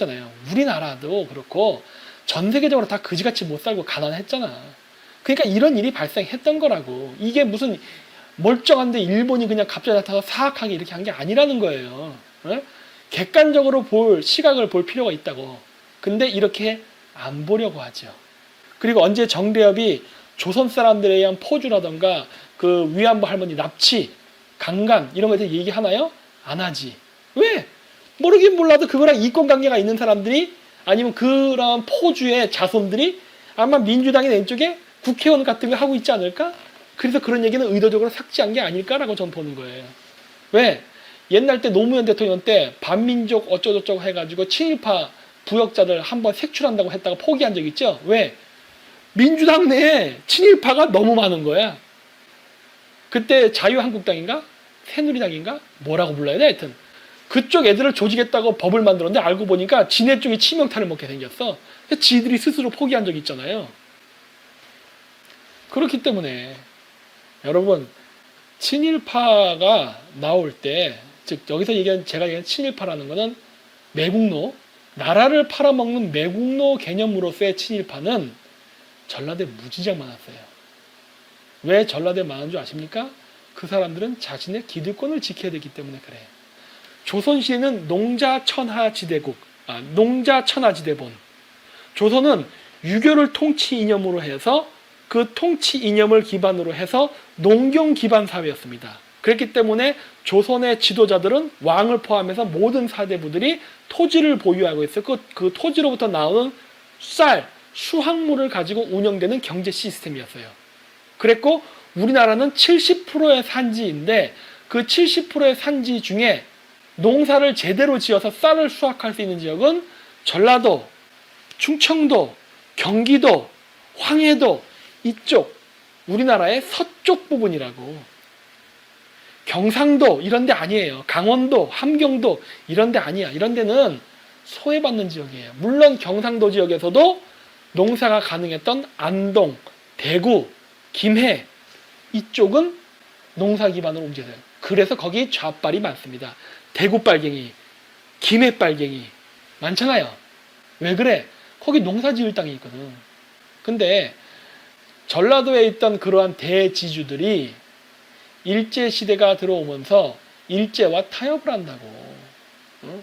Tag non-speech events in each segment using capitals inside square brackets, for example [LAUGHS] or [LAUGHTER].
그랬잖아요. 우리나라도 그렇고 전 세계적으로 다 그지같이 못 살고 가난했잖아. 그러니까 이런 일이 발생했던 거라고. 이게 무슨 멀쩡한데 일본이 그냥 갑자기 나타나서 사악하게 이렇게 한 게 아니라는 거예요. 어? 객관적으로 볼 시각을 볼 필요가 있다고. 근데 이렇게 안 보려고 하죠. 그리고 언제 정대협이 조선 사람들에 의한 포주라던가 그 위안부 할머니 납치, 강간 이런 거에 대해 얘기하나요? 안 하지. 왜? 모르긴 몰라도 그거랑 이권 관계가 있는 사람들이 아니면 그런 포주의 자손들이 아마 민주당의 왼쪽에 국회의원 같은 거 하고 있지 않을까? 그래서 그런 얘기는 의도적으로 삭제한 게 아닐까라고 저는 보는 거예요. 왜? 옛날 때 노무현 대통령 때 반민족 어쩌고저쩌고 해가지고 친일파 부역자들 한번 색출한다고 했다가 포기한 적 있죠? 왜? 민주당 내에 친일파가 너무 많은 거야. 그때 자유한국당인가? 새누리당인가? 뭐라고 불러야 돼? 하여튼. 그쪽 애들을 조직했다고 법을 만들었는데 알고 보니까 지네 쪽이 치명타를 먹게 생겼어. 지들이 스스로 포기한 적이 있잖아요. 그렇기 때문에 여러분 친일파가 나올 때, 즉 여기서 얘기한 제가 얘기한 친일파라는 거는 매국노, 나라를 팔아먹는 매국노 개념으로서의 친일파는 전라도에 무지장 많았어요. 왜 전라도에 많은 줄 아십니까? 그 사람들은 자신의 기득권을 지켜야 되기 때문에 그래요. 조선시에는 농자천하지대국, 아, 농자천하지대본. 조선은 유교를 통치 이념으로 해서 그 통치 이념을 기반으로 해서 농경 기반 사회였습니다. 그렇기 때문에 조선의 지도자들은 왕을 포함해서 모든 사대부들이 토지를 보유하고 있었고 그 토지로부터 나오는 쌀, 수확물을 가지고 운영되는 경제 시스템이었어요. 그랬고 우리나라는 70%의 산지인데 그 70%의 산지 중에 농사를 제대로 지어서 쌀을 수확할 수 있는 지역은 전라도, 충청도, 경기도, 황해도 이쪽 우리나라의 서쪽 부분이라고. 경상도 이런 데 아니에요. 강원도, 함경도 이런 데 아니야. 이런 데는 소외받는 지역이에요. 물론 경상도 지역에서도 농사가 가능했던 안동, 대구, 김해 이쪽은 농사 기반으로 움직여요. 그래서 거기 좌빨이 많습니다. 대구 빨갱이, 김해 빨갱이 많잖아요. 왜 그래? 거기 농사 지을 땅이 있거든. 근데 전라도에 있던 그러한 대지주들이 일제 시대가 들어오면서 일제와 타협을 한다고. 어?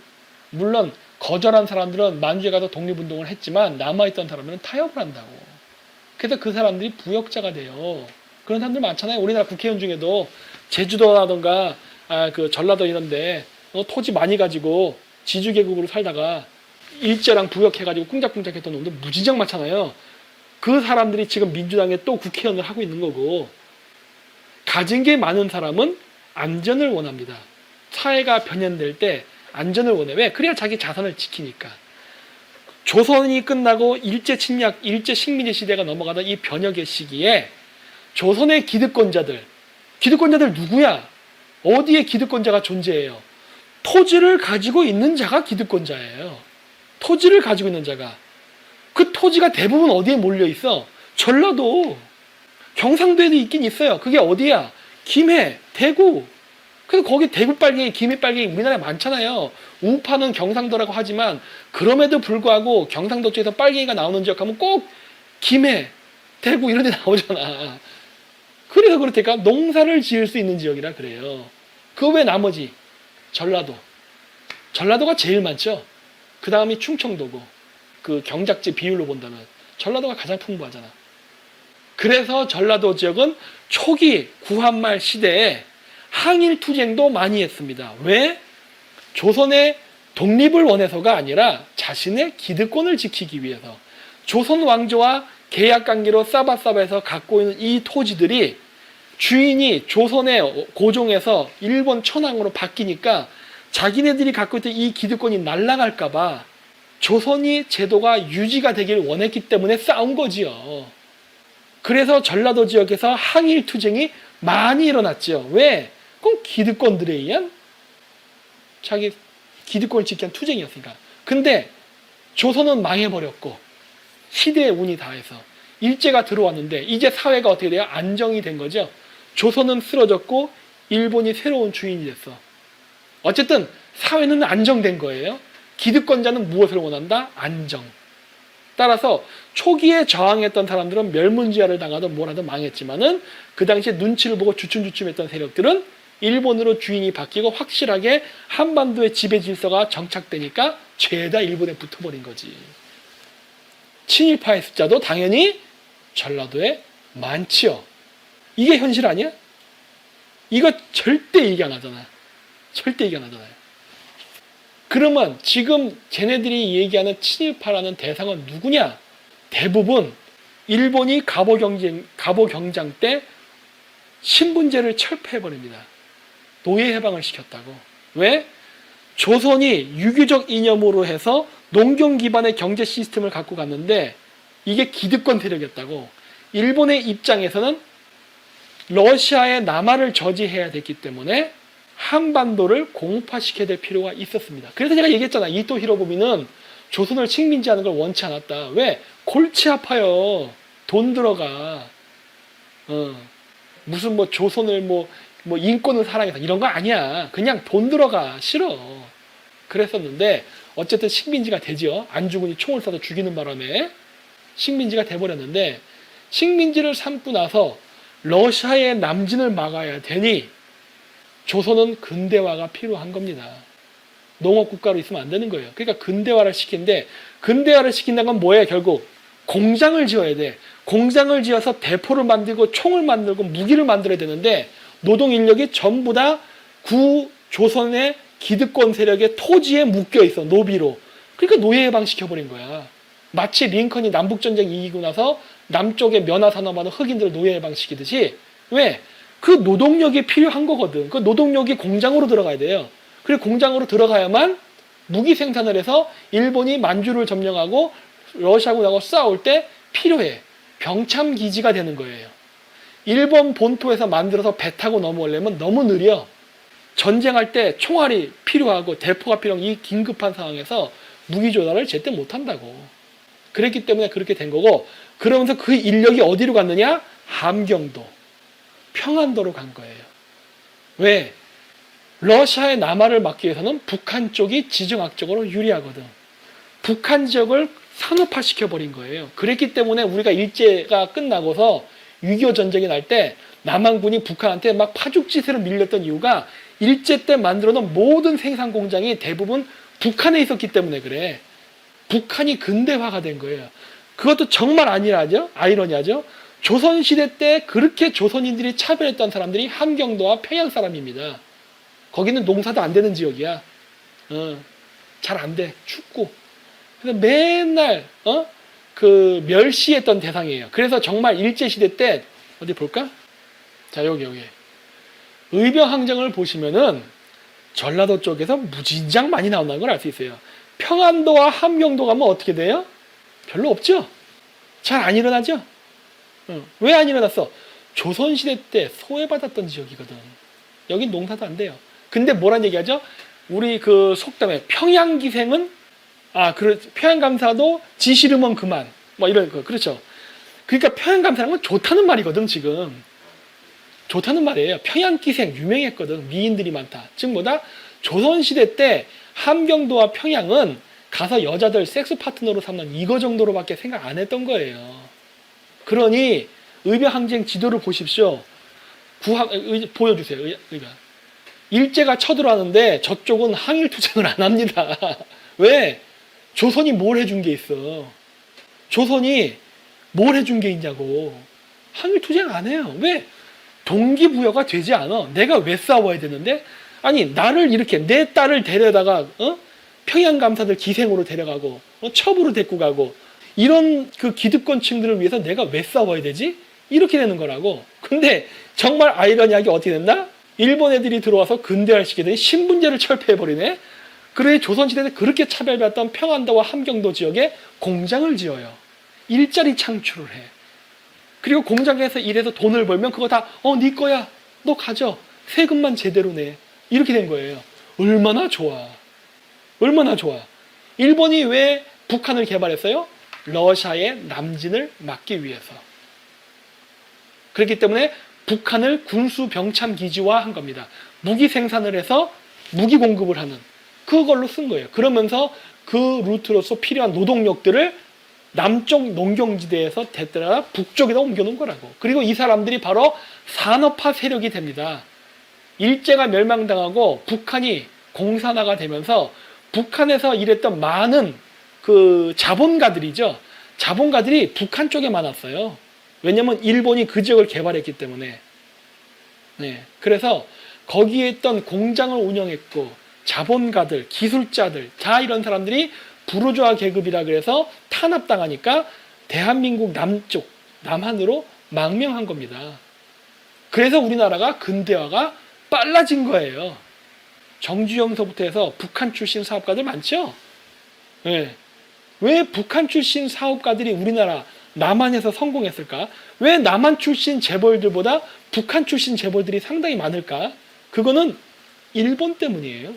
물론 거절한 사람들은 만주에 가서 독립운동을 했지만 남아있던 사람들은 타협을 한다고. 그래서 그 사람들이 부역자가 돼요. 그런 사람들 많잖아요. 우리나라 국회의원 중에도 제주도라던가 아, 그 전라도 이런데 어, 토지 많이 가지고 지주계급으로 살다가 일제랑 부역해가지고 꿍짝꿍짝 했던 놈들 무지장 많잖아요. 그 사람들이 지금 민주당에 또 국회의원을 하고 있는 거고 가진 게 많은 사람은 안전을 원합니다. 사회가 변현될 때 안전을 원해. 왜? 그래야 자기 자산을 지키니까. 조선이 끝나고 일제 침략, 일제 식민지 시대가 넘어가던 이 변혁의 시기에 조선의 기득권자들, 기득권자들 누구야? 어디에 기득권자가 존재해요? 토지를 가지고 있는 자가 기득권자예요. 토지를 가지고 있는 자가. 그 토지가 대부분 어디에 몰려 있어? 전라도, 경상도에도 있긴 있어요. 그게 어디야? 김해, 대구. 그래서 거기 대구 빨갱이, 김해 빨갱이 우리나라에 많잖아요. 우파는 경상도라고 하지만 그럼에도 불구하고 경상도 쪽에서 빨갱이가 나오는 지역 가면 꼭 김해, 대구 이런 데 나오잖아. 그래서 그렇다니까 농사를 지을 수 있는 지역이라 그래요. 그 외 나머지 전라도. 전라도가 제일 많죠. 그 다음이 충청도고 그 경작지 비율로 본다면 전라도가 가장 풍부하잖아. 그래서 전라도 지역은 초기 구한말 시대에 항일 투쟁도 많이 했습니다. 왜? 조선의 독립을 원해서가 아니라 자신의 기득권을 지키기 위해서 조선 왕조와 계약 관계로 싸바싸바해서 갖고 있는 이 토지들이 주인이 조선의 고종에서 일본 천황으로 바뀌니까 자기네들이 갖고 있던 이 기득권이 날아갈까봐 조선이 제도가 유지가 되길 원했기 때문에 싸운 거지요. 그래서 전라도 지역에서 항일 투쟁이 많이 일어났죠. 왜? 그건 기득권들에 의한 자기 기득권을 위한 투쟁이었으니까. 근데 조선은 망해버렸고 시대의 운이 다해서 일제가 들어왔는데 이제 사회가 어떻게 돼요? 안정이 된 거죠. 조선은 쓰러졌고 일본이 새로운 주인이 됐어. 어쨌든 사회는 안정된 거예요. 기득권자는 무엇을 원한다? 안정. 따라서 초기에 저항했던 사람들은 멸문지화를 당하든 뭐라든 망했지만은 그 당시에 눈치를 보고 주춤주춤했던 세력들은 일본으로 주인이 바뀌고 확실하게 한반도의 지배 질서가 정착되니까 죄다 일본에 붙어버린 거지. 친일파의 숫자도 당연히 전라도에 많지요. 이게 현실 아니야? 이거 절대 얘기 안 하잖아. 절대 얘기 안 하잖아요. 그러면 지금 쟤네들이 얘기하는 친일파라는 대상은 누구냐? 대부분 일본이 갑오 경쟁, 갑오 경장 때 신분제를 철폐해버립니다. 노예 해방을 시켰다고. 왜? 조선이 유교적 이념으로 해서 농경 기반의 경제 시스템을 갖고 갔는데 이게 기득권 세력이었다고. 일본의 입장에서는 러시아의 남하를 저지해야 됐기 때문에 한반도를 공파시켜야 될 필요가 있었습니다. 그래서 제가 얘기했잖아. 이토 히로부미는 조선을 식민지하는 걸 원치 않았다. 왜? 골치 아파요. 돈 들어가. 어. 무슨 뭐 조선을 뭐, 뭐 인권을 사랑해서 이런 거 아니야. 그냥 돈 들어가. 싫어. 그랬었는데 어쨌든 식민지가 되죠. 안중근이 총을 쏴서 죽이는 바람에 식민지가 돼버렸는데 식민지를 삼고 나서 러시아의 남진을 막아야 되니 조선은 근대화가 필요한 겁니다. 농업 국가로 있으면 안 되는 거예요. 그러니까 근대화를 시킨데 근대화를 시킨다는 건 뭐예요? 결국 공장을 지어야 돼. 공장을 지어서 대포를 만들고 총을 만들고 무기를 만들어야 되는데 노동 인력이 전부 다 구 조선의 기득권 세력의 토지에 묶여 있어 노비로. 그러니까 노예 해방시켜 버린 거야. 마치 링컨이 남북 전쟁 이기고 나서 남쪽에 면화 산업하는 흑인들을 노예 해방시키듯이 왜? 그 노동력이 필요한 거거든. 그 노동력이 공장으로 들어가야 돼요. 그리고 공장으로 들어가야만 무기 생산을 해서 일본이 만주를 점령하고 러시아군하고 싸울 때 필요해. 병참 기지가 되는 거예요. 일본 본토에서 만들어서 배 타고 넘어오려면 너무 느려. 전쟁할 때 총알이 필요하고 대포가 필요한 이 긴급한 상황에서 무기 조달을 제때 못 한다고. 그랬기 때문에 그렇게 된 거고 그러면서 그 인력이 어디로 갔느냐? 함경도, 평안도로 간 거예요. 왜? 러시아의 남하를 막기 위해서는 북한 쪽이 지정학적으로 유리하거든. 북한 지역을 산업화 시켜 버린 거예요. 그랬기 때문에 우리가 일제가 끝나고서 6.25 전쟁이 날 때 남한군이 북한한테 막 파죽지세로 밀렸던 이유가 일제 때 만들어 놓은 모든 생산 공장이 대부분 북한에 있었기 때문에 그래. 북한이 근대화가 된 거예요. 그것도 정말 아니라죠? 아이러니하죠? 조선시대 때 그렇게 조선인들이 차별했던 사람들이 함경도와 평양 사람입니다. 거기는 농사도 안 되는 지역이야. 어, 잘 안 돼. 춥고. 그래서 맨날, 어? 그 멸시했던 대상이에요. 그래서 정말 일제시대 때, 어디 볼까? 자, 여기, 여기. 의병 항쟁을 보시면은 전라도 쪽에서 무진장 많이 나온다는 걸 알 수 있어요. 평안도와 함경도 가면 어떻게 돼요? 별로 없죠? 잘 안 일어나죠? 왜안 일어났어? 조선시대 때 소외받았던 지역이거든. 여긴 농사도 안 돼요. 근데 뭐란 얘기하죠? 우리 그 속담에 평양기생은 아, 그 평양감사도 지시르면 그만. 뭐 이런 거. 그렇죠. 그러니까 평양감사는 건 좋다는 말이거든, 지금. 좋다는 말이에요. 평양기생 유명했거든. 미인들이 많다. 즉 뭐다? 조선시대 때 함경도와 평양은 가서 여자들 섹스 파트너로 삼는 이거 정도로밖에 생각 안 했던 거예요. 그러니 의병항쟁 지도를 보십시오. 의, 보여주세요. 의, 의병. 일제가 쳐들어왔는데 저쪽은 항일 투쟁을 안 합니다. [LAUGHS] 왜? 조선이 뭘 해준 게 있어? 조선이 뭘 해준 게 있냐고. 항일 투쟁 안 해요. 왜? 동기부여가 되지 않아. 내가 왜 싸워야 되는데? 아니 나를 이렇게 내 딸을 데려다가 어? 평양 감사들 기생으로 데려가고 어? 첩으로 데리고 가고 이런 그 기득권층들을 위해서 내가 왜 싸워야 되지? 이렇게 되는 거라고. 근데 정말 아이러니하게 어떻게 됐나? 일본 애들이 들어와서 근대화 시키더니 신분제를 철폐해버리네. 그래 조선시대 때 그렇게 차별받던 평안도와 함경도 지역에 공장을 지어요. 일자리 창출을 해. 그리고 공장에서 일해서 돈을 벌면 그거 다 어 네 거야. 너 가져. 세금만 제대로 내. 이렇게 된 거예요. 얼마나 좋아. 얼마나 좋아. 일본이 왜 북한을 개발했어요? 러시아의 남진을 막기 위해서. 그렇기 때문에 북한을 군수 병참 기지화 한 겁니다. 무기 생산을 해서 무기 공급을 하는. 그걸로 쓴 거예요. 그러면서 그 루트로서 필요한 노동력들을 남쪽 농경지대에서 대따라 북쪽에다 옮겨놓은 거라고. 그리고 이 사람들이 바로 산업화 세력이 됩니다. 일제가 멸망당하고 북한이 공산화가 되면서 북한에서 일했던 많은 그 자본가들이죠. 자본가들이 북한 쪽에 많았어요. 왜냐면 일본이 그 지역을 개발했기 때문에. 네. 그래서 거기에 있던 공장을 운영했고 자본가들, 기술자들, 자 이런 사람들이 부르주아 계급이라 그래서 탄압당하니까 대한민국 남쪽, 남한으로 망명한 겁니다. 그래서 우리나라가 근대화가 빨라진 거예요. 정주영서부터 해서 북한 출신 사업가들 많죠? 네. 왜 북한 출신 사업가들이 우리나라 남한에서 성공했을까? 왜 남한 출신 재벌들보다 북한 출신 재벌들이 상당히 많을까? 그거는 일본 때문이에요.